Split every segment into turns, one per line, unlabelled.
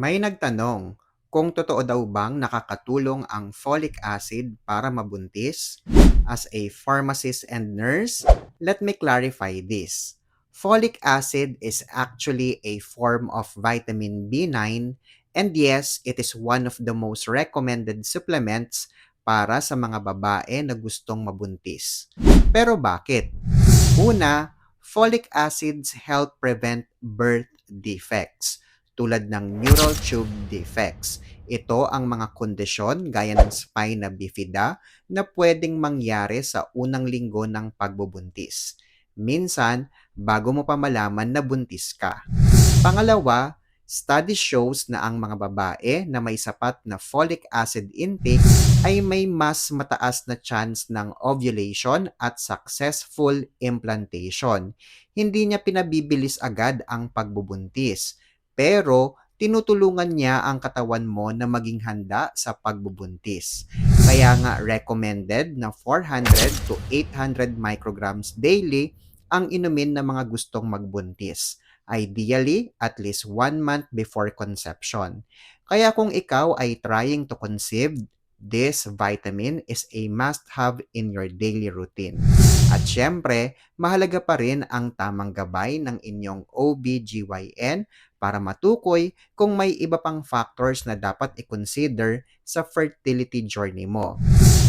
May nagtanong kung totoo daw bang nakakatulong ang folic acid para mabuntis? As a pharmacist and nurse, let me clarify this. Folic acid is actually a form of vitamin B9 and yes, it is one of the most recommended supplements para sa mga babae na gustong mabuntis. Pero bakit? Una, folic acids help prevent birth defects tulad ng neural tube defects. Ito ang mga kondisyon gaya ng spina bifida na pwedeng mangyari sa unang linggo ng pagbubuntis. Minsan, bago mo pa malaman na buntis ka. Pangalawa, study shows na ang mga babae na may sapat na folic acid intake ay may mas mataas na chance ng ovulation at successful implantation. Hindi niya pinabibilis agad ang pagbubuntis, pero tinutulungan niya ang katawan mo na maging handa sa pagbubuntis. Kaya nga recommended na 400 to 800 micrograms daily ang inumin ng mga gustong magbuntis. Ideally, at least one month before conception. Kaya kung ikaw ay trying to conceive, this vitamin is a must-have in your daily routine. At syempre, mahalaga pa rin ang tamang gabay ng inyong OBGYN para matukoy kung may iba pang factors na dapat i-consider sa fertility journey mo.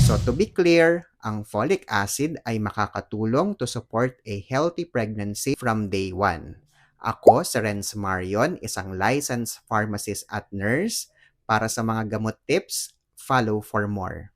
So to be clear, ang folic acid ay makakatulong to support a healthy pregnancy from day 1. Ako, si Renz Marion, isang licensed pharmacist at nurse. Para sa mga gamot tips, follow for more.